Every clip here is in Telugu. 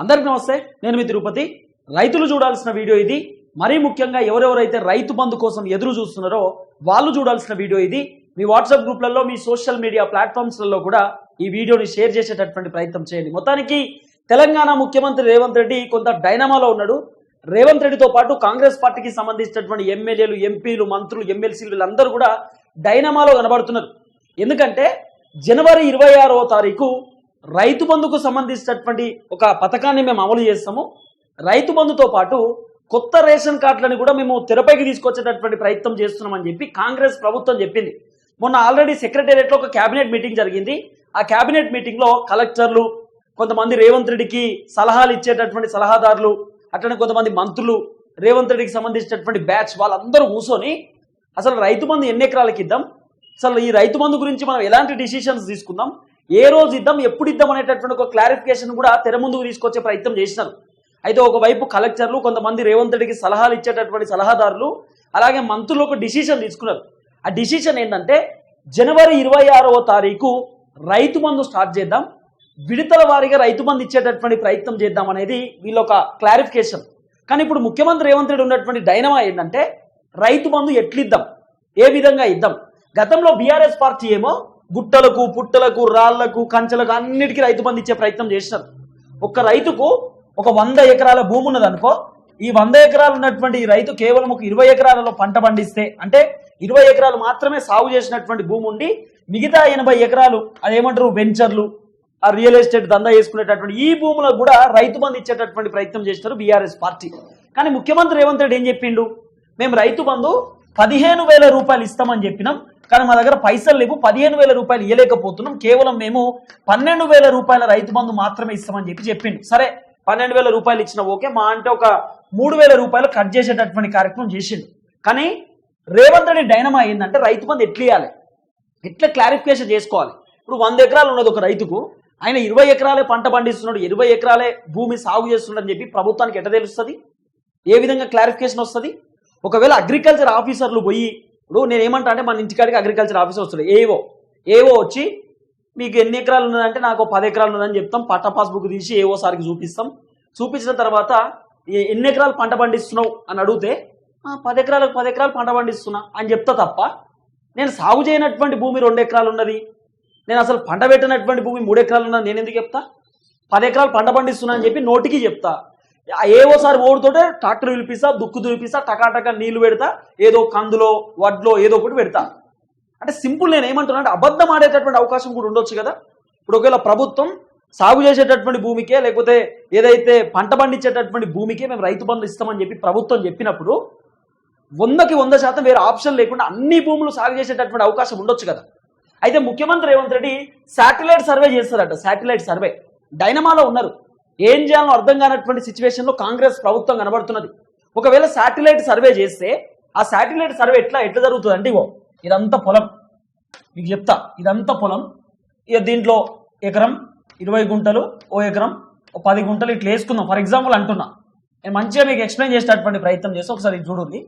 అందరికీ నమస్తే నేను మీ తిరుపతి. రైతులు చూడాల్సిన వీడియో ఇది. మరీ ముఖ్యంగా ఎవరెవరైతే రైతు బంధు కోసం ఎదురు చూస్తున్నారో వాళ్ళు చూడాల్సిన వీడియో ఇది. మీ వాట్సాప్ గ్రూప్లలో మీ సోషల్ మీడియా ప్లాట్ఫామ్స్లలో కూడా ఈ వీడియోని షేర్ చేసేటటువంటి ప్రయత్నం చేయండి. మొత్తానికి తెలంగాణ ముఖ్యమంత్రి రేవంత్ రెడ్డి కొంత డైనమాలో ఉన్నాడు. రేవంత్ రెడ్డితో పాటు కాంగ్రెస్ పార్టీకి సంబంధించినటువంటి ఎమ్మెల్యేలు ఎంపీలు మంత్రులు ఎమ్మెల్సీలు వీళ్ళందరూ కూడా డైనమాలో కనబడుతున్నారు. ఎందుకంటే జనవరి ఇరవై ఆరవ తారీఖు రైతు బంధుకు సంబంధించినటువంటి ఒక పథకాన్ని మేము అమలు చేస్తాము. రైతు బంధుతో పాటు కొత్త రేషన్ కార్డులను కూడా మేము తెరపైకి తీసుకొచ్చేటటువంటి ప్రయత్నం చేస్తున్నామని చెప్పి కాంగ్రెస్ ప్రభుత్వం చెప్పింది. మొన్న ఆల్రెడీ సెక్రటేరియట్లో ఒక కేబినెట్ మీటింగ్ జరిగింది. ఆ కేబినెట్ మీటింగ్లో కలెక్టర్లు కొంతమంది రేవంత్ రెడ్డికి సలహాలు ఇచ్చేటటువంటి సలహాదారులు అట్లనే కొంతమంది మంత్రులు రేవంత్ రెడ్డికి సంబంధించినటువంటి బ్యాచ్ వాళ్ళందరూ కూర్చొని అసలు రైతు బంధు ఎన్ని ఎకరాలకి ఇద్దాం? అసలు ఈ రైతు బంధు గురించి మనం ఎలాంటి డిసిషన్స్ తీసుకుందాం? ఏ రోజు ఇద్దాం ఎప్పుడు ఇద్దాం అనేటటువంటి ఒక క్లారిఫికేషన్ కూడా తెర ముందుకు తీసుకొచ్చే ప్రయత్నం చేసినారు. అయితే ఒకవైపు కలెక్టర్లు కొంతమంది రేవంత్ రెడ్డికి సలహాలు ఇచ్చేటటువంటి సలహాదారులు అలాగే మంత్రులు ఒక డిసిషన్ తీసుకున్నారు. ఆ డిసిషన్ ఏంటంటే జనవరి ఇరవై ఆరవ తారీఖు రైతు బంధు స్టార్ట్ చేద్దాం విడతల వారీగా రైతు బంధు ఇచ్చేటటువంటి ప్రయత్నం చేద్దాం అనేది వీళ్ళ ఒక క్లారిఫికేషన్ కానీ ఇప్పుడు ముఖ్యమంత్రి రేవంత్ రెడ్డి ఉన్నటువంటి డైనమా ఏంటంటే రైతు బంధు ఎట్లిద్దాం ఏ విధంగా ఇద్దాం? గతంలో బీఆర్ఎస్ పార్టీ ఏమో గుట్టలకు పుట్టలకు రాళ్ళకు కంచెలకు అన్నిటికీ రైతు బంధు ఇచ్చే ప్రయత్నం చేసినారు. ఒక్క రైతుకు ఒక వంద ఎకరాల భూమి ఉన్నదనుకో ఈ వంద ఎకరాలు ఉన్నటువంటి ఈ రైతు కేవలం ఒక ఇరవై ఎకరాలలో పంట పండిస్తే అంటే ఇరవై ఎకరాలు మాత్రమే సాగు చేసినటువంటి భూమి ఉండి మిగతా ఎనభై ఎకరాలు అదేమంటారు వెంచర్లు ఆ రియల్ ఎస్టేట్ దందా చేసుకునేటటువంటి ఈ భూములకు కూడా రైతు బంధు ఇచ్చేటటువంటి ప్రయత్నం చేసినారు బీఆర్ఎస్ పార్టీ. కానీ ముఖ్యమంత్రి రేవంత్ రెడ్డి ఏం చెప్పిండు? మేము రైతు బంధు పదిహేను వేల రూపాయలు ఇస్తామని చెప్పినాం. కానీ మా దగ్గర పైసలు లేవు పదిహేను వేల రూపాయలు ఇవ్వలేకపోతున్నాం కేవలం మేము పన్నెండు వేల రూపాయల రైతు బంధు మాత్రమే ఇస్తామని చెప్పి చెప్పిండు. సరే పన్నెండు వేల రూపాయలు ఇచ్చిన ఓకే మా అంటే ఒక మూడు వేల రూపాయలు కట్ చేసేటటువంటి కార్యక్రమం చేసిండు. కానీ రేవంత్ రెడ్డి డైనమా ఏంటంటే రైతు బంధు ఎట్లా ఇవ్వాలి ఎట్లా క్లారిఫికేషన్ చేసుకోవాలి? ఇప్పుడు వంద ఎకరాలు ఉన్నది ఒక రైతుకు ఆయన ఇరవై ఎకరాలే పంట పండిస్తున్నాడు ఇరవై ఎకరాలే భూమి సాగు చేస్తున్నాడు అని చెప్పి ప్రభుత్వానికి ఎట్ట తెలుస్తుంది? ఏ విధంగా క్లారిఫికేషన్ వస్తుంది? ఒకవేళ అగ్రికల్చర్ ఆఫీసర్లు పోయి ఇప్పుడు నేను ఏమంటా అంటే మన ఇంటికాడికి అగ్రికల్చర్ ఆఫీసర్ వస్తుంది. ఏవో ఏవో వచ్చి మీకు ఎన్ని ఎకరాలు ఉన్నదంటే నాకు పది ఎకరాలు ఉన్నదని చెప్తాం. పట్ట పాస్బుక్ తీసి ఏవో సార్కి చూపిస్తాం. చూపించిన తర్వాత "ఏ- ఎన్ని ఎకరాలు పంట పండిస్తున్నావు అని అడిగితే పది ఎకరాలకు పది ఎకరాలు పంట పండిస్తున్నా అని చెప్తా తప్ప నేను సాగు చేయనటువంటి భూమి రెండు ఎకరాలు ఉన్నది. నేను అసలు పంట పెట్టినటువంటి భూమి మూడు ఎకరాలు ఉన్నది. నేను ఎందుకు చెప్తా? పది ఎకరాలు పంట పండిస్తున్నా అని చెప్పి నోటికి చెప్తా. ఏవోసారి ఓడితోటే ట్రాక్టర్ పిలిపిస్తా దుక్కు దులిపిస్తా టకాటక నీళ్ళు పెడతా ఏదో కందులో వడ్లో ఏదో ఒకటి పెడతా. అంటే సింపుల్ నేను ఏమంటున్నా అంటే అబద్ధం ఆడేటటువంటి అవకాశం కూడా ఉండొచ్చు కదా? ఇప్పుడు ఒకవేళ ప్రభుత్వం సాగు చేసేటటువంటి భూమికే లేకపోతే ఏదైతే పంట పండించేటటువంటి భూమికే మేము రైతు బంధు ఇస్తామని చెప్పి ప్రభుత్వం చెప్పినప్పుడు వందకి వంద శాతం వేరే ఆప్షన్ లేకుండా అన్ని భూములు సాగు చేసేటటువంటి అవకాశం ఉండొచ్చు కదా? అయితే ముఖ్యమంత్రి రేవంత్ రెడ్డి శాటిలైట్ సర్వే చేస్తారట శాటిలైట్ సర్వే. డైనమాలో ఉన్నారు. ఏం చేయాలో అర్థం కానటువంటి సిచ్యువేషన్లో కాంగ్రెస్ ప్రభుత్వం కనబడుతున్నది. ఒకవేళ శాటిలైట్ సర్వే చేస్తే ఆ శాటిలైట్ సర్వే ఎట్లా ఎట్లా జరుగుతుంది అంటే ఇగో ఇదంతా పొలం. మీకు చెప్తా ఇదంతా పొలం. ఇక దీంట్లో ఎకరం ఇరవై గుంటలు ఓ ఎకరం ఓ పది గుంటలు ఇట్లా వేసుకుందాం. ఫర్ ఎగ్జాంపుల్ అంటున్నా. నేను మంచిగా మీకు ఎక్స్ప్లెయిన్ చేసేటటువంటి ప్రయత్నం చేస్తే. ఒకసారి చూడండి.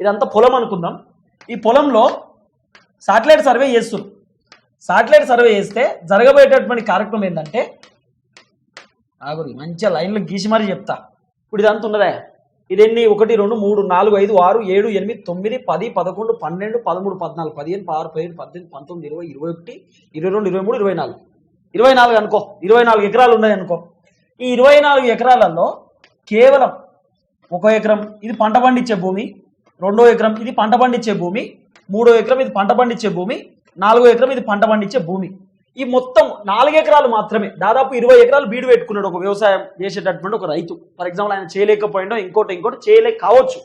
ఇదంతా పొలం అనుకుందాం. ఈ పొలంలో సాటిలైట్ సర్వే చేస్తున్నారు సాటిలైట్ సర్వే చేస్తే జరగబోయేటటువంటి కార్యక్రమం ఏంటంటే ఆగురి మంచిగా లైన్లో గీసి మరీ చెప్తా. ఇప్పుడు ఇదంతా ఉన్నదే. ఇది ఎన్ని ఒకటి రెండు మూడు నాలుగు ఐదు ఆరు ఏడు ఎనిమిది తొమ్మిది పది పదకొండు పన్నెండు పదమూడు పద్నాలుగు పదిహేను పదహారు పదిహేడు పద్దెనిమిది పంతొమ్మిది ఇరవై ఇరవై ఒకటి ఇరవై రెండు ఇరవై మూడు ఇరవై నాలుగు. ఇరవై నాలుగు అనుకో. ఇరవై నాలుగు ఎకరాలు ఉన్నాయి అనుకో. ఈ ఇరవై నాలుగు ఎకరాలలో కేవలం ఒక ఎకరం ఇది పంట పండించే భూమి రెండో ఎకరం ఇది పంట పండించే భూమి మూడో ఎకరం ఇది పంట పండించే భూమి నాలుగో ఎకరం ఇది పంట పండించే భూమి. ఈ మొత్తం నాలుగు ఎకరాలు మాత్రమే. దాదాపు ఇరవై ఎకరాలు బీడు పెట్టుకున్నాడు ఒక వ్యవసాయం చేసేటటువంటి ఒక రైతు. ఫర్ ఎగ్జాంపుల్ ఆయన చేయలేకపోయిండో ఇంకోటి ఇంకోటి చేయలేక కావచ్చు.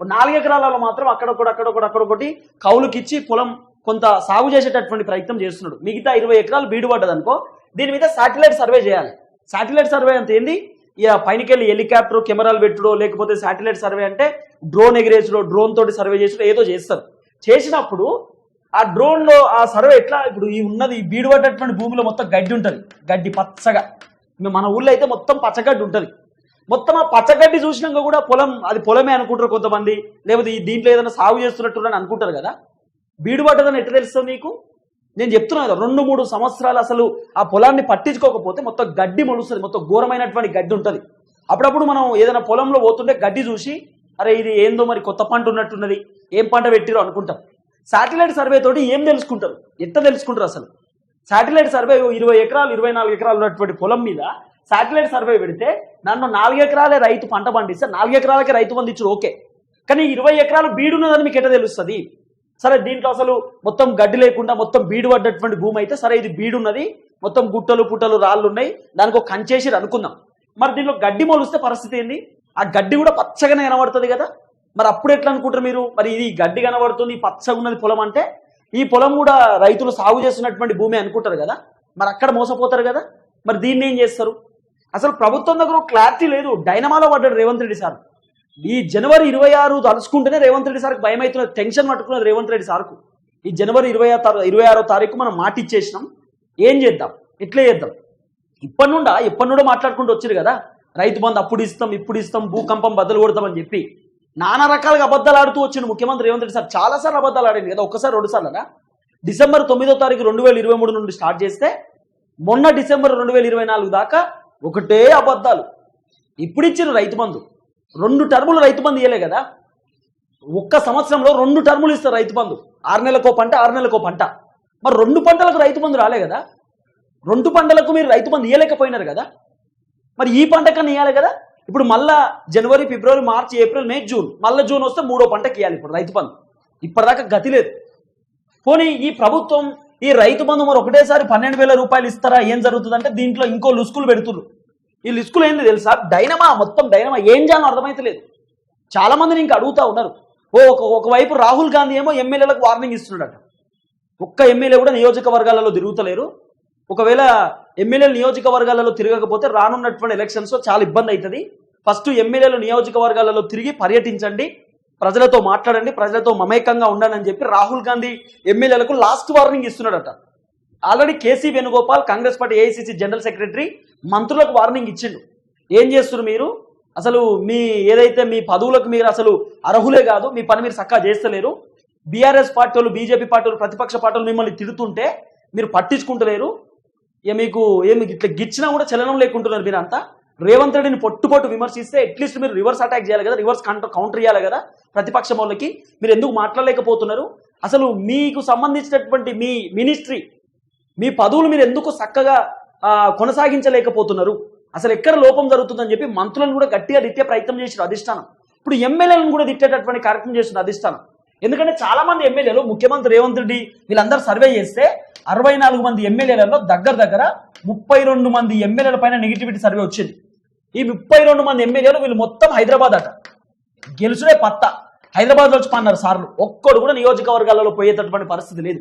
నాలుగెకరాలలో నాలుగు ఎకరాలలో మాత్రం అక్కడొకటి అక్కడొకటి అక్కడొకటి కౌలుకిచ్చి పొలం కొంత సాగు చేసేటటువంటి ప్రయత్నం చేస్తున్నాడు. మిగతా ఇరవై ఎకరాలు బీడు పడ్డది అనుకో దీని మీద శాటిలైట్ సర్వే చేయాలి. శాటిలైట్ సర్వే అంటే ఏంది? ఇక పైనకెళ్ళి హెలికాప్టర్ కెమెరాలు పెట్టుడో లేకపోతే శాటిలైట్ సర్వే అంటే డ్రోన్ ఎగిరేసుడో డ్రోన్ తోటి సర్వే చేసుడో ఏదో చేస్తారు. చేసినప్పుడు ఆ డ్రోన్లో ఆ సర్వే ఎట్లా? ఇప్పుడు ఈ ఉన్నది ఈ బీడు పడ్డటువంటి భూమిలో మొత్తం గడ్డి ఉంటుంది. గడ్డి పచ్చగా. మన ఊళ్ళో అయితే మొత్తం పచ్చగడ్డి ఉంటుంది. మొత్తం ఆ పచ్చగడ్డి చూసినాక కూడా పొలం అది పొలమే అనుకుంటారు కొంతమంది. లేకపోతే ఈ దీంట్లో ఏదైనా సాగు చేస్తున్నట్టు అని అనుకుంటారు కదా. బీడు పడ్డదని ఎట్లా తెలుస్తుంది మీకు? నేను చెప్తున్నా కదా రెండు మూడు సంవత్సరాలు అసలు ఆ పొలాన్ని పట్టించుకోకపోతే మొత్తం గడ్డి మొలుస్తుంది. మొత్తం ఘోరమైనటువంటి గడ్డి ఉంటుంది. అప్పుడప్పుడు మనం ఏదైనా పొలంలో పోతుంటే గడ్డి చూసి అరే ఇది ఏందో మరి కొత్త పంట ఉన్నట్టున్నది. ఏం పంట పెట్టిరో అనుకుంటాం. శాటిలైట్ సర్వే తోటి ఏం తెలుసుకుంటారు? ఎంత తెలుసుకుంటారు అసలు? శాటిలైట్ సర్వే ఇరవై ఎకరాలు ఇరవై నాలుగు ఎకరాలు ఉన్నటువంటి పొలం మీద శాటిలైట్ సర్వే పెడితే నన్ను నాలుగు ఎకరాలే రైతు పంట పండిస్తే నాలుగు ఎకరాలకే రైతు పండించడు ఓకే. కానీ ఇరవై ఎకరాలు బీడున్నదని మీకు ఎట్లా తెలుస్తుంది? సరే దీంట్లో అసలు మొత్తం గడ్డి లేకుండా మొత్తం బీడు పడ్డటువంటి భూమి అయితే సరే ఇది బీడున్నది మొత్తం గుట్టలు పుట్టలు రాళ్ళు ఉన్నాయి. దానికి ఒక కంచేసి అనుకుందాం. మరి దీనిలో గడ్డి మొలిస్తే పరిస్థితి ఏంది? ఆ గడ్డి కూడా పచ్చగానే కనబడుతుంది కదా. మరి అప్పుడు ఎట్లా అనుకుంటారు మీరు? మరి ఇది గడ్డి కనబడుతుంది పచ్చగా ఉన్నది పొలం అంటే ఈ పొలం కూడా రైతులు సాగు చేస్తున్నటువంటి భూమి అనుకుంటారు కదా? మరి అక్కడ మోసపోతారు కదా? మరి దీన్ని ఏం చేస్తారు? అసలు ప్రభుత్వం దగ్గర క్లారిటీ లేదు. డైనమాలో పడ్డాడు రేవంత్ రెడ్డి సార్. ఈ జనవరి ఇరవై ఆరు తలుచుకుంటేనే రేవంత్ రెడ్డి సార్కి భయం అవుతున్నది టెన్షన్ పట్టుకున్నది రేవంత్ రెడ్డి సార్కు. ఈ జనవరి ఇరవై ఆరు ఇరవై ఆరో తారీఖు మనం మాట ఇచ్చేసినాం. ఏం చేద్దాం? ఎట్లే చేద్దాం? ఇప్పటి నుండా ఇప్పటి నుండో మాట్లాడుకుంటూ వచ్చారు కదా? రైతు బంధు అప్పుడు ఇస్తాం ఇప్పుడు ఇస్తాం భూకంపం బద్దలు కొడతామని చెప్పి. నానా రకాలుగా అబద్ధాలు ఆడుతూ వచ్చిన ముఖ్యమంత్రి రేవంత్ రెడ్డి సార్. చాలాసార్లు అబద్ధాలు ఆడింది కదా ఒకసారి రెండు సార్లు డిసెంబర్ తొమ్మిదో తారీఖు రెండు వేల ఇరవై మూడు నుండి స్టార్ట్ చేస్తే మొన్న డిసెంబర్ రెండు వేల ఇరవై నాలుగు దాకా ఒకటే అబద్ధాలు. ఇప్పుడిచ్చిన రైతు బంధు. రెండు టర్ములు రైతు బంధు ఇవ్వలే కదా. ఒక్క సంవత్సరంలో రెండు టర్ములు ఇస్తారు రైతు బంధు. ఆరు నెలలకో పంట ఆరు నెలలకో పంట. మరి రెండు పంటలకు రైతు బంధు రాలే కదా. రెండు పంటలకు మీరు రైతు బంధు ఇవ్వలేకపోయినారు కదా. మరి ఈ పంట కన్నా ఇవ్వాలి కదా. ఇప్పుడు మళ్ళా జనవరి ఫిబ్రవరి మార్చి ఏప్రిల్ మే జూన్. మళ్ళీ జూన్ వస్తే మూడో పంటకి ఇవ్వాలి ఇప్పుడు రైతు బంధు. ఇప్పటిదాకా గతి లేదు. పోనీ ఈ ప్రభుత్వం ఈ రైతు బంధు మరి ఒకటేసారి పన్నెండు వేల రూపాయలు ఇస్తారా? ఏం జరుగుతుందంటే దీంట్లో ఇంకో లుస్కులు పెడుతున్నారు ఈ లిస్కులు ఏంది తెలుసా? డైనమా మొత్తం డైనమా ఏం చేయాలో అర్థమైతలేదు చాలా మందిని ఇంకా అడుగుతా ఉన్నారు. ఓ ఒక ఒకవైపు రాహుల్ గాంధీ ఏమో ఎమ్మెల్యేలకు వార్నింగ్ ఇస్తున్నాడట. ఒక్క ఎమ్మెల్యే కూడా నియోజకవర్గాలలో తిరుగుతలేరు. ఒకవేళ ఎమ్మెల్యేలు నియోజకవర్గాలలో తిరగకపోతే రానున్నటువంటి ఎలక్షన్స్ చాలా ఇబ్బంది అవుతుంది. ఫస్ట్ ఎమ్మెల్యేలు నియోజకవర్గాలలో తిరిగి పర్యటించండి. ప్రజలతో మాట్లాడండి. ప్రజలతో మమేకంగా ఉండండి అని చెప్పి రాహుల్ గాంధీ ఎమ్మెల్యేలకు last warning ఇస్తున్నాడట. Already KC Venugopal Congress party AICC general secretary మంత్రులకు వార్నింగ్ ఇచ్చిండు. ఏం చేస్తున్నారు మీరు? అసలు మీ ఏదైతే మీ పదవులకు మీరు అసలు అర్హులే కాదు మీ పని మీరు చక్కగా చేస్తలేరు. బీఆర్ఎస్ పార్టీ వాళ్ళు బీజేపీ పార్టీ వాళ్ళు ప్రతిపక్ష పార్టీలు మిమ్మల్ని తిడుతుంటే మీరు పట్టించుకుంటలేరు. ఇక మీకు ఏమి ఇట్లా గిచ్చినా కూడా చలనం లేకుంటున్నారు మీరు అంతా రేవంత్ రెడ్డిని పొట్టుపోటు విమర్శిస్తే అట్లీస్ట్ మీరు రివర్స్ అటాక్ చేయాలి కదా రివర్స్ కౌంటర్ కౌంటర్ చేయాలి కదా ప్రతిపక్షం వాళ్ళకి. మీరు ఎందుకు మాట్లాడలేకపోతున్నారు? అసలు మీకు సంబంధించినటువంటి మీ మినిస్ట్రీ మీ పదవులు మీరు ఎందుకు చక్కగా కొనసాగించలేకపోతున్నారు? అసలు ఎక్కడ లోపం జరుగుతుందని చెప్పి మంత్రులను కూడా గట్టిగా తిట్టే ప్రయత్నం చేసిన అధిష్టానం. ఇప్పుడు ఎమ్మెల్యేలను కూడా తిట్టేటటువంటి కార్యక్రమం చేసిన అధిష్టానం. ఎందుకంటే చాలా మంది ఎమ్మెల్యేలు ముఖ్యమంత్రి రేవంత్ రెడ్డి వీళ్ళందరూ సర్వే చేస్తే అరవై నాలుగు మంది ఎమ్మెల్యేలలో దగ్గర దగ్గర ముప్పై రెండు మంది ఎమ్మెల్యేల పైన నెగిటివిటీ సర్వే వచ్చింది. ఈ ముప్పై రెండు మంది ఎమ్మెల్యేలు వీళ్ళు మొత్తం హైదరాబాద్ అట. గెలుచుడే పత్త. హైదరాబాద్ వచ్చి పన్నారు సార్లు. ఒక్కడు కూడా నియోజకవర్గాలలో పోయేటటువంటి పరిస్థితి లేదు.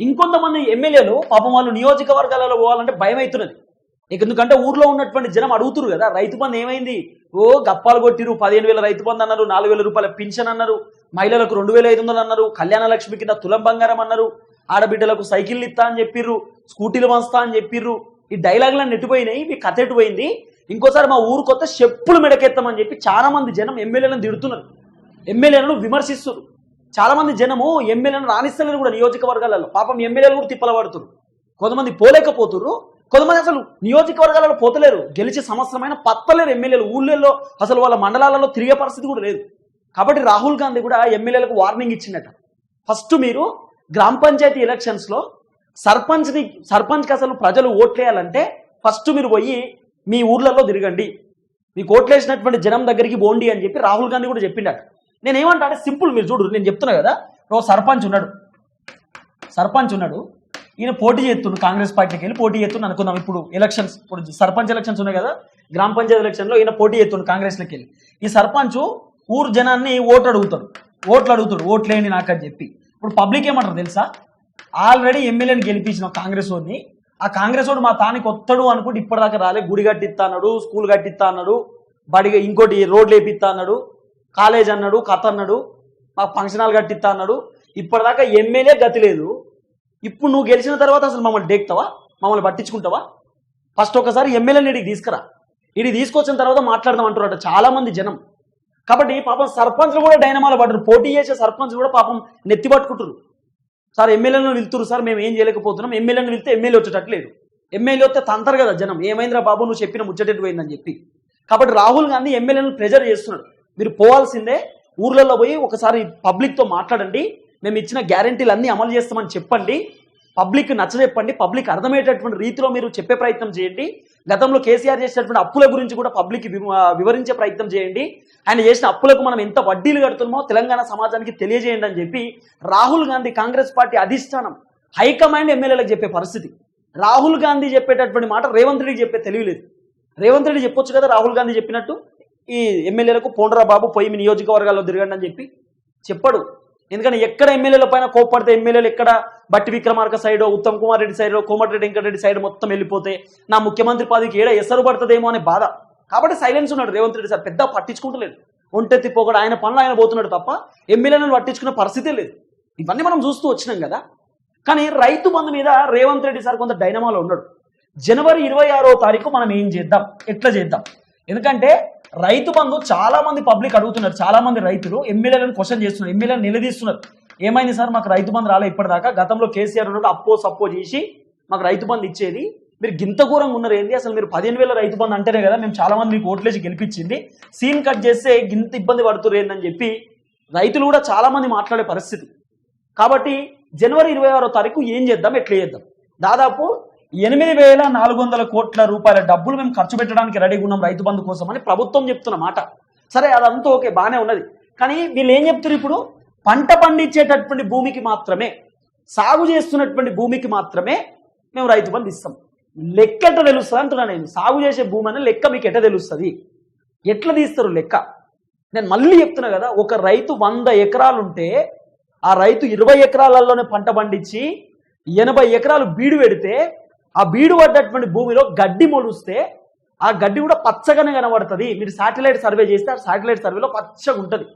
ఇంకొంతమంది ఎమ్మెల్యేలు పాపం వాళ్ళు నియోజకవర్గాలలో పోవాలంటే భయం అవుతున్నది ఇక ఎందుకంటే ఊర్లో ఉన్నటువంటి జనం అడుగుతురు కదా రైతు బంధు ఏమైంది? ఓ గప్పాలు కొట్టిరు పదిహేను వేల రైతు బంధు అన్నారు నాలుగు వేల రూపాయల పింఛన్ అన్నారు మహిళలకు రెండు వేల ఐదు వందలు అన్నారు కళ్యాణ లక్ష్మి కింద తులం బంగారం అన్నారు ఆడబిడ్డలకు సైకిల్ ఇస్తా అని చెప్పిర్రు స్కూటీలు వంచుతా అని చెప్పిర్రు ఈ డైలాగులన్నీ నెట్టిపోయినాయి మీ కథ ఎటుపోయింది? ఇంకోసారి మా ఊరు కొత్త చెప్పులు మెడకెత్తామని చెప్పి చాలా మంది జనం ఎమ్మెల్యేలను తిడుతున్నారు. ఎమ్మెల్యేలను విమర్శిస్తున్నారు. చాలా మంది జనము ఎమ్మెల్యేలను రాణిస్తలేరు కూడా నియోజకవర్గాలలో. పాపం ఎమ్మెల్యేలు కూడా తిప్పల పడుతున్నారు కొంతమంది పోలేకపోతున్నారు కొంతమంది అసలు నియోజకవర్గాలలో పోతలేరు. గెలిచే సంవత్సరమైన పత్తలేరు ఎమ్మెల్యేలు. ఊళ్ళల్లో అసలు వాళ్ళ మండలాలలో తిరిగే పరిస్థితి కూడా లేదు. కాబట్టి రాహుల్ గాంధీ కూడా ఎమ్మెల్యేలకు వార్నింగ్ ఇచ్చిందట ఫస్ట్ మీరు గ్రామ పంచాయతీ ఎలక్షన్స్లో సర్పంచ్ని సర్పంచ్కి అసలు ప్రజలు ఓట్లేయాలంటే ఫస్ట్ మీరు పోయి మీ ఊర్లలో తిరగండి. మీకు ఓట్లేసినటువంటి జనం దగ్గరికి పోండి అని చెప్పి రాహుల్ గాంధీ కూడా చెప్పిండట. నేను అంటే సింపుల్ మీరు చూడు నేను చెప్తున్నా కదా ఓ సర్పంచ్ ఉన్నాడు. సర్పంచ్ ఉన్నాడు. ఈయన పోటీ చేస్తున్నాడు కాంగ్రెస్ పార్టీకి వెళ్ళి పోటీ చేస్తున్నాను అనుకుందాం ఇప్పుడు ఎలక్షన్స్ ఇప్పుడు సర్పంచ్ ఎలక్షన్స్ ఉన్నాయి కదా గ్రామ పంచాయతీ ఎలక్షన్లో ఈయన పోటీ చేస్తున్నాడు కాంగ్రెస్లోకి వెళ్ళి. ఈ సర్పంచ్ ఊరు జనాన్ని ఓట్లు అడుగుతాడు. ఓట్లు అడుగుతాడు ఓట్లేండి నాకు అని చెప్పి. ఇప్పుడు పబ్లిక్ ఏమంటారు తెలుసా? ఆల్రెడీ ఎమ్మెల్యేని గెలిపించిన కాంగ్రెస్ వాడిని ఆ కాంగ్రెస్ వాడు మా తానికి వస్తాడు అనుకుంటే ఇప్పటిదాకా రాలే. గుడి కట్టిస్తా అన్నాడు స్కూల్ కట్టిస్తా అన్నాడు బడిగా ఇంకోటి రోడ్లు వేపిస్తా అన్నాడు కాలేజ్ అన్నాడు కథ అన్నాడు మాకు ఫంక్షన్ హాల్ కట్టిస్తా అన్నాడు ఇప్పటిదాకా ఎమ్మెల్యే గతి లేదు. ఇప్పుడు నువ్వు గెలిచిన తర్వాత అసలు మమ్మల్ని డేక్తావా? మమ్మల్ని పట్టించుకుంటావా? ఫస్ట్ ఒకసారి ఎమ్మెల్యేని ఇడికి తీసుకురా. ఇడి తీసుకొచ్చిన తర్వాత మాట్లాడదాం అంటారట చాలా మంది జనం. కాబట్టి పాపం సర్పంచ్లు కూడా డైనమాలో పడ్డారు. పోటీ చేసే సర్పంచ్ కూడా పాపం నెత్తి పట్టుకుంటారు సార్ ఎమ్మెల్యేలను వెళ్తురు సార్ మేము ఏం చేయలేకపోతున్నాం. ఎమ్మెల్యేలను వెళ్తే ఎమ్మెల్యే వచ్చేటట్టు లేదు. ఎమ్మెల్యే వస్తే తంతరు కదా జనం. ఏమైందిరా బాబు నువ్వు చెప్పిన ముచ్చటెట్టు పోయిందని చెప్పి. కాబట్టి రాహుల్ గాంధీ ఎమ్మెల్యేలను ప్రెజర్ చేస్తున్నాడు. మీరు పోవాల్సిందే ఊర్లలో పోయి ఒకసారి పబ్లిక్తో మాట్లాడండి. మేము ఇచ్చిన గ్యారంటీలు అన్నీ అమలు చేస్తామని చెప్పండి. పబ్లిక్ నచ్చజెప్పండి. పబ్లిక్ అర్థమయ్యేటటువంటి రీతిలో మీరు చెప్పే ప్రయత్నం చేయండి. గతంలో కేసీఆర్ చేసినటువంటి అప్పుల గురించి కూడా పబ్లిక్ వివరించే ప్రయత్నం చేయండి. ఆయన చేసిన అప్పులకు మనం ఎంత వడ్డీలు కడుతున్నామో తెలంగాణ సమాజానికి తెలియజేయండి అని చెప్పి రాహుల్ గాంధీ కాంగ్రెస్ పార్టీ అధిష్టానం హైకమాండ్ ఎమ్మెల్యేలకు చెప్పే పరిస్థితి. రాహుల్ గాంధీ చెప్పేటటువంటి మాట రేవంత్ రెడ్డి చెప్పే తెలియలేదు రేవంత్ రెడ్డి చెప్పొచ్చు కదా రాహుల్ గాంధీ చెప్పినట్టు? ఈ ఎమ్మెల్యేలకు పోండ్రా బాబు పోయి మీ నియోజకవర్గాల్లో తిరగండి అని చెప్పి చెప్పడు. ఎందుకంటే ఎక్కడ ఎమ్మెల్యేల పైన కోప్పడితే ఎమ్మెల్యేలు ఎక్కడ? Bhatti Vikramarka side Uttam Kumar Reddy side Komatireddy Venkatreddy side మొత్తం వెళ్ళిపోతే నా ముఖ్యమంత్రి పదవికి ఏడ ఎసరు పడుతుందేమో అనే బాధ. కాబట్టి సైలెన్స్ ఉన్నాడు రేవంత్ రెడ్డి సార్ పెద్ద పట్టించుకుంటలేదు. ఒంటెత్తి పోకడు ఆయన పనులు ఆయన పోతున్నాడు తప్ప ఎమ్మెల్యేలను పట్టించుకునే పరిస్థితే లేదు. ఇవన్నీ మనం చూస్తూ వచ్చినాం కదా. కానీ రైతు బంధు మీద రేవంత్ రెడ్డి సార్ కొంత డైనమాలో ఉన్నాడు. జనవరి ఇరవై ఆరో తారీఖు మనం ఏం చేద్దాం? ఎట్లా చేద్దాం? ఎందుకంటే రైతు బంధు చాలా మంది పబ్లిక్ అడుగుతున్నారు. చాలా మంది రైతులు ఎమ్మెల్యేలను క్వశ్చన్ చేస్తున్నారు ఎమ్మెల్యేలను నిలదీస్తున్నారు. ఏమైంది సార్ మాకు రైతు బంధు రాలే ఇప్పటిదాకా? గతంలో కేసీఆర్ ఉన్నట్టు అప్పో సప్పో చేసి మాకు రైతు బంధు ఇచ్చేది మీరు గింత ఘోరంగా ఉన్నారు ఏంది? అసలు మీరు పదిహేను వేల రైతు బంధు అంటేనే కదా మేము చాలా మంది మీకు ఓట్లేసి గెలిపించింది. సీన్ కట్ చేస్తే గింత ఇబ్బంది పడుతున్నారు ఏందని చెప్పి రైతులు కూడా చాలా మంది మాట్లాడే పరిస్థితి. కాబట్టి జనవరి ఇరవై ఆరో తారీఖు ఏం చేద్దాం ఎట్లా చేద్దాం? దాదాపు ఎనిమిది వేల నాలుగు వందల కోట్ల రూపాయల డబ్బులు మేము ఖర్చు పెట్టడానికి రెడీగా ఉన్నాం రైతు బంధు కోసం అని ప్రభుత్వం చెప్తున్న మాట. సరే అదంతా ఓకే బాగానే ఉన్నది. కానీ వీళ్ళు ఏం చెప్తారు ఇప్పుడు? పంట పండించేటటువంటి భూమికి మాత్రమే సాగు చేస్తున్నటువంటి భూమికి మాత్రమే మేము రైతు బంధు ఇస్తాం. లెక్క ఎట్లా తెలుస్తుంది అంటున్నా నేను. సాగు చేసే భూమి అనే లెక్క మీకు ఎట్లా తెలుస్తుంది? ఎట్లా తీస్తారు లెక్క? నేను మళ్ళీ చెప్తున్నా కదా ఒక రైతు వంద ఎకరాలు ఉంటే ఆ రైతు ఇరవై ఎకరాలలోనే పంట పండించి ఎనభై ఎకరాలు బీడు పెడితే ఆ బీడు పడ్డటువంటి భూమిలో గడ్డి మొలుస్తే ఆ గడ్డి కూడా పచ్చగానే కనబడుతుంది. మీరు శాటిలైట్ సర్వే చేస్తే ఆ శాటిలైట్ సర్వేలో పచ్చగా ఉంటుంది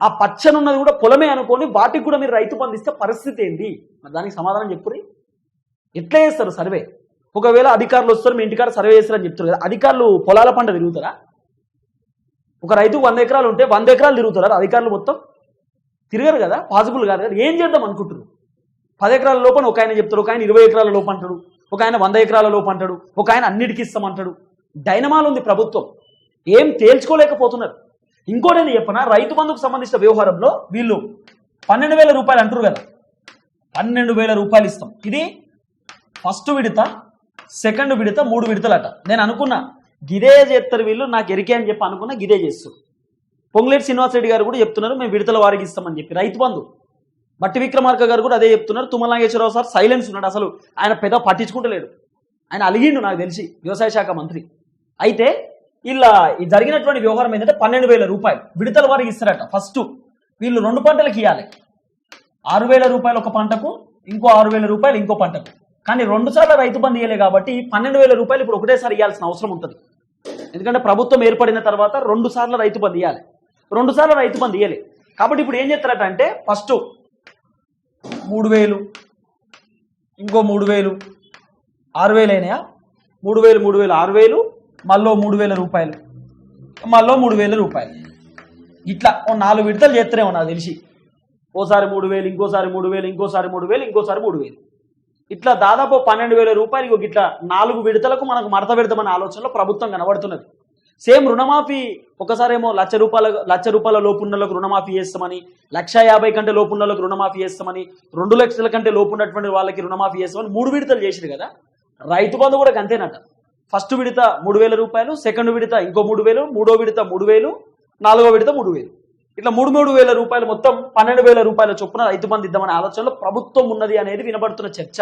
ఆ పచ్చనున్నది కూడా పొలమే అనుకోని వాటికి కూడా మీరు రైతు పందిస్తే పరిస్థితి ఏంటి మరి దానికి సమాధానం చెప్పురి ఎట్లా చేస్తారు సర్వే? ఒకవేళ అధికారులు వస్తారు మీ ఇంటికాడ సర్వే చేస్తారని చెప్తారు కదా అధికారులు పొలాల పంట తిరుగుతారా? ఒక రైతు వంద ఎకరాలు ఉంటే వంద ఎకరాలు తిరుగుతారా? అధికారులు మొత్తం తిరగరు కదా పాసిబుల్ కాదు కదా ఏం చేద్దాం అనుకుంటారు పది ఎకరాల లోపల ఒక ఆయన చెప్తాడు ఒక ఆయన ఇరవై ఎకరాల లోపు అంటాడు ఒక ఆయన వంద ఎకరాల లోపు అంటాడు ఒక ఆయన అన్నిటికీ ఇస్తామంటాడు డైనమాల్ ఉంది ప్రభుత్వం ఏం తేల్చుకోలేకపోతున్నారు. ఇంకోటి నేను చెప్పనా రైతు బంధుకు సంబంధించిన వ్యవహారంలో వీళ్ళు పన్నెండు వేల రూపాయలు అంటారు కదా పన్నెండు వేల రూపాయలు ఇస్తాం. ఇది ఫస్ట్ విడత సెకండ్ విడత మూడు విడతలట. నేను అనుకున్నా గిదే చేస్తారు వీళ్ళు నాకు ఎరికే అని చెప్పి అనుకున్నా గిదే చేస్తారు పొంగులేటి శ్రీనివాసరెడ్డి గారు కూడా చెప్తున్నారు మేము విడతల వారికి ఇస్తామని చెప్పి. రైతు బంధు. బట్టి విక్రమార్క గారు కూడా అదే చెప్తున్నారు తుమ్మలాంగేశ్వరరావు సార్ సైలెన్స్ ఉన్నాడు. అసలు ఆయన పెద్ద పట్టించుకుంటలేడు. ఆయన అలిగిండు నాకు తెలిసి వ్యవసాయ శాఖ మంత్రి. అయితే ఇలా ఈ జరిగినటువంటి వ్యవహారం ఏంటంటే పన్నెండు వేల రూపాయలు విడతల వారికి ఇస్తారట. ఫస్ట్ వీళ్ళు రెండు పంటలకు ఇవ్వాలి ఆరు వేల రూపాయలు ఒక పంటకు ఇంకో ఆరు వేల రూపాయలు ఇంకో పంటకు. కానీ రెండు సార్లు రైతు బంధు ఇవ్వలే కాబట్టి పన్నెండు వేల రూపాయలు ఇప్పుడు ఒకటేసారి ఇవ్వాల్సిన అవసరం ఉంటుంది. ఎందుకంటే ప్రభుత్వం ఏర్పడిన తర్వాత రెండు సార్లు రైతు బంధు ఇవ్వాలి రెండు సార్లు రైతు బంధు ఇవ్వాలి కాబట్టి ఇప్పుడు ఏం చేస్తారట అంటే ఫస్ట్ మూడు వేలు ఇంకో మూడు వేలు ఆరు వేలు అయినాయా? మూడు వేలు మూడు వేలు ఆరు వేలు మళ్ళీ మూడు వేల రూపాయలు మళ్ళీ మూడు వేల రూపాయలు. ఇట్లా ఓ నాలుగు విడతలు చేస్తూనే నాకు తెలిసి. ఓసారి మూడు వేలు ఇంకోసారి మూడు వేలు ఇంకోసారి మూడు వేలు ఇంకోసారి మూడు వేలు. ఇట్లా దాదాపు పన్నెండు వేల రూపాయలు ఇట్లా నాలుగు విడతలకు మనకు మడత పెడతామనే ఆలోచనలో ప్రభుత్వం కనబడుతున్నది. సేమ్ రుణమాఫీ ఒకసారేమో లక్ష రూపాయల లక్ష రూపాయల లోపున్నలకు రుణమాఫీ చేస్తామని లక్ష యాభై కంటే లోపున్నలకు రుణమాఫీ చేస్తామని రెండు లక్షల కంటే లోపు ఉన్నటువంటి వాళ్ళకి రుణమాఫీ చేస్తామని మూడు విడతలు చేసింది కదా. రైతు బంధు కూడా అంతేనట ఫస్ట్ విడత మూడు వేల రూపాయలు సెకండ్ విడత ఇంకో మూడు వేలు మూడో విడత మూడు వేలు నాలుగో విడత మూడు వేలు. ఇట్లా మూడు మూడు వేల రూపాయలు మొత్తం పన్నెండు వేల రూపాయల చొప్పున రైతు బంధు ఇద్దామనే ఆలోచనలో ప్రభుత్వం ఉన్నది అనేది వినబడుతున్న చర్చ.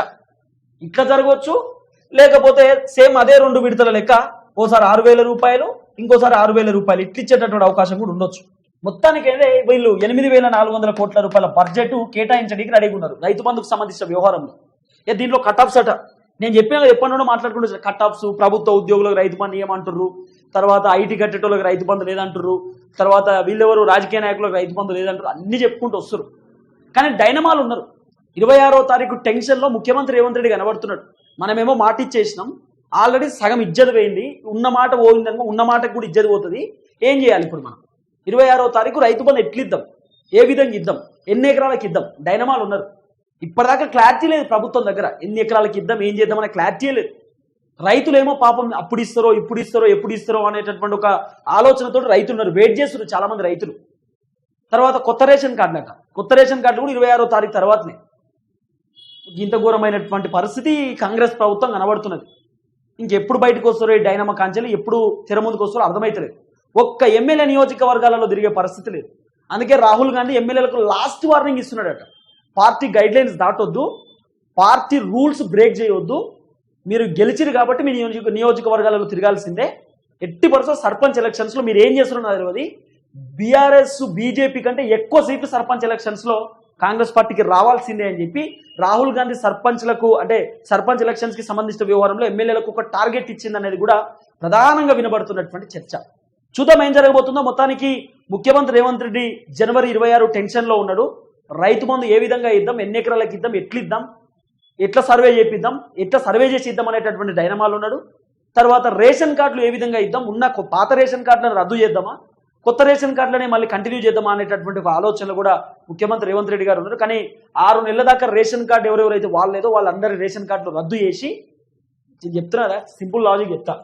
ఇట్లా జరగవచ్చు. లేకపోతే సేమ్ అదే రెండు విడతల లెక్క ఓసారి ఆరు వేల రూపాయలు ఇంకోసారి ఆరు వేల రూపాయలు ఇట్లు ఇచ్చేటటువంటి అవకాశం కూడా ఉండొచ్చు. మొత్తానికి అయితే వీళ్ళు ఎనిమిది వేల నాలుగు వందల కోట్ల రూపాయల బడ్జెట్ కేటాయించడానికి రెడీగా ఉన్నారు రైతు బంధుకు సంబంధించిన వ్యవహారంలో. ఏ దీంట్లో కట్ ఆఫ్స్ అట. నేను చెప్పిన ఎప్పటి నుండో మాట్లాడుకుంటూ కట్ ఆఫ్స్ ప్రభుత్వ ఉద్యోగులకు రైతు బంధు ఏమంటారు తర్వాత ఐటీ కట్టేటోళ్ళకి రైతు బంధు లేదంటారు తర్వాత వీళ్ళెవరు రాజకీయ నాయకులకు రైతు బంధు లేదంటారు అన్ని చెప్పుకుంటూ వస్తారు కానీ డైనమాలు ఉన్నారు. ఇరవై ఆరో తారీఖు టెన్షన్లో ముఖ్యమంత్రి రేవంత్ రెడ్డి కనబడుతున్నాడు. మనమేమో మాట ఇచ్చేసినాం. ఆల్రెడీ సగం ఇజ్జత పోయింది. ఉన్న మాట పోయిందనుకో ఉన్న మాటకు కూడా ఇజ్జత పోతుంది. ఏం చేయాలి ఇప్పుడు మనం? ఇరవై ఆరో తారీఖు రైతు బంధు ఎట్లిద్దాం? ఏ విధంగా ఇద్దాం? ఎన్ని ఎకరాలకు ఇద్దాం? డైనమాలు ఉన్నారు. ఇప్పటిదాకా క్లారిటీ లేదు ప్రభుత్వం దగ్గర. ఎన్ని ఎకరాలకి ఇద్దాం? ఏం చేద్దాం అనే క్లారిటీ లేదు. రైతులేమో పాపం అప్పుడు ఇస్తారో ఇప్పుడు ఇస్తారో ఎప్పుడు ఇస్తారో అనేటటువంటి ఒక ఆలోచనతో రైతులు ఉన్నారు వెయిట్ చేస్తున్నారు చాలా మంది రైతులు. తర్వాత కొత్త రేషన్ కార్డు కొత్త రేషన్ కార్డు కూడా ఇరవై ఆరో తారీఖు తర్వాతనే. ఇంత ఘోరమైనటువంటి పరిస్థితి కాంగ్రెస్ ప్రభుత్వం కనబడుతున్నది. ఇంకెప్పుడు బయటకు వస్తారో ఈ డైనమ కాంచెలు ఎప్పుడు తెర ముందుకు వస్తారో అర్థమైతలేదు. ఒక్క ఎమ్మెల్యే నియోజకవర్గాలలో తిరిగే పరిస్థితి లేదు. అందుకే రాహుల్ గాంధీ ఎమ్మెల్యేలకు లాస్ట్ వార్నింగ్ ఇస్తున్నాడట. పార్టీ గైడ్ లైన్స్ దాటొద్దు. పార్టీ రూల్స్ బ్రేక్ చేయొద్దు. మీరు గెలిచిరు కాబట్టి మీ నియోజక నియోజకవర్గాలలో తిరగాల్సిందే. ఎట్టి పరిస్థితుల్లో సర్పంచ్ ఎలక్షన్స్లో మీరు ఏం చేస్తున్నారో తెలియదు బీఆర్ఎస్ బీజేపీ కంటే ఎక్కువ సీట్లు సర్పంచ్ ఎలక్షన్స్లో కాంగ్రెస్ పార్టీకి రావాల్సిందే అని చెప్పి రాహుల్ గాంధీ సర్పంచ్లకు అంటే సర్పంచ్ ఎలక్షన్స్కి సంబంధించిన వ్యవహారంలో ఎమ్మెల్యేలకు ఒక టార్గెట్ ఇచ్చిందనేది కూడా ప్రధానంగా వినబడుతున్నటువంటి చర్చ. చూద్దాం ఏం జరగబోతుందో. మొత్తానికి ముఖ్యమంత్రి రేవంత్ రెడ్డి జనవరి ఇరవై ఆరు టెన్షన్లో ఉన్నాడు. రైతు మందు ఏ విధంగా ఇద్దాం? ఎన్ని ఎకరాలకు ఇద్దాం? ఎట్లు ఇద్దాం ఎట్లా సర్వే చేపిద్దాం? ఎట్లా సర్వే చేసి ఇద్దాం అనేటటువంటి డైనమాలు ఉన్నాడు. తర్వాత రేషన్ కార్డులు ఏ విధంగా ఇద్దాం? ఉన్న పాత రేషన్ కార్డులను రద్దు చేద్దామా? కొత్త రేషన్ కార్డులనే మళ్ళీ కంటిన్యూ చేద్దామా అనేటటువంటి ఒక ఆలోచనలు కూడా ముఖ్యమంత్రి రేవంత్ రెడ్డి గారు ఉన్నారు. కానీ ఆరు నెలల దాకా రేషన్ కార్డు ఎవరెవరైతే వాళ్ళేదో వాళ్ళందరి రేషన్ కార్డులు రద్దు చేసి నేను చెప్తున్నారా? సింపుల్ లాజిక్ చెప్తా.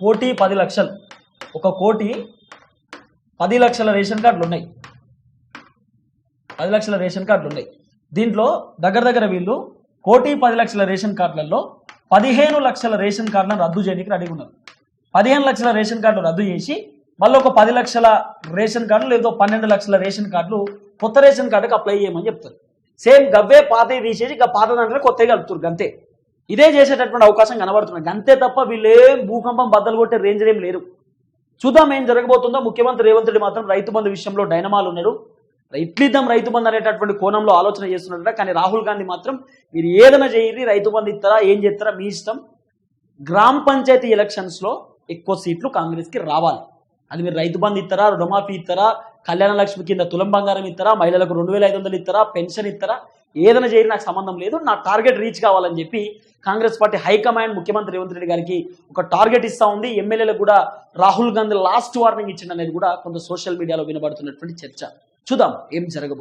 కోటి పది లక్షలు. ఒక కోటి పది లక్షల రేషన్ కార్డులు ఉన్నాయి. పది లక్షల రేషన్ కార్డులు ఉన్నాయి. దీంట్లో దగ్గర దగ్గర వీళ్ళు కోటి పది లక్షల రేషన్ కార్డులలో పదిహేను లక్షల రేషన్ కార్డులను రద్దు చేయడానికి రెడీగా ఉన్నారు. పదిహేను లక్షల రేషన్ కార్డులు రద్దు చేసి మళ్ళీ ఒక పది లక్షల రేషన్ కార్డులు లేదా పన్నెండు లక్షల రేషన్ కార్డులు కొత్త రేషన్ కార్డుకి అప్లై చేయమని చెప్తారు. సేమ్ గవ్వే పాతవి తీసేసి ఇక పాత దాంట్లో కొత్తగా కలుపుతారు గంతే ఇదే చేసేటటువంటి అవకాశం కనబడుతుంది. గంతే తప్ప వీళ్ళేం భూకంపం బద్దలు కొట్టే రేంజ్ ఏం లేరు. చూద్దాం ఏం జరగబోతుందో. ముఖ్యమంత్రి రేవంత్ రెడ్డి మాత్రం రైతు బంధు విషయంలో డైనమాలు ఉన్నాడు ఇట్లిద్దాం రైతు బంధు అనేటటువంటి కోణంలో ఆలోచన చేస్తున్నట్ట కానీ రాహుల్ గాంధీ మాత్రం మీరు ఏదైనా చేయరి రైతు బంధు ఇస్తారా ఏం చేస్తారా మీ ఇష్టం. గ్రామ పంచాయతీ ఎలక్షన్స్లో ఎక్కువ సీట్లు కాంగ్రెస్కి రావాలి. అది మీరు రైతు బంధు ఇస్తారా రుణమాఫీ ఇస్తారా కళ్యాణ లక్ష్మి కింద తులం బంగారం ఇస్తారా మహిళలకు రెండు వేల ఐదు వందలు ఇస్తారా పెన్షన్ ఇస్తారా ఏదైనా చేయరు నాకు సంబంధం లేదు నా టార్గెట్ రీచ్ కావాలని చెప్పి కాంగ్రెస్ పార్టీ హైకమాండ్ ముఖ్యమంత్రి రేవంత్ రెడ్డి గారికి ఒక టార్గెట్ ఇస్తా ఉంది. ఎమ్మెల్యేలకు కూడా రాహుల్ గాంధీ లాస్ట్ వార్నింగ్ ఇచ్చిండనేది అనేది కూడా కొంత సోషల్ మీడియాలో వినబడుతున్నటువంటి చర్చ. చూద్దాం. ఏం జరగబో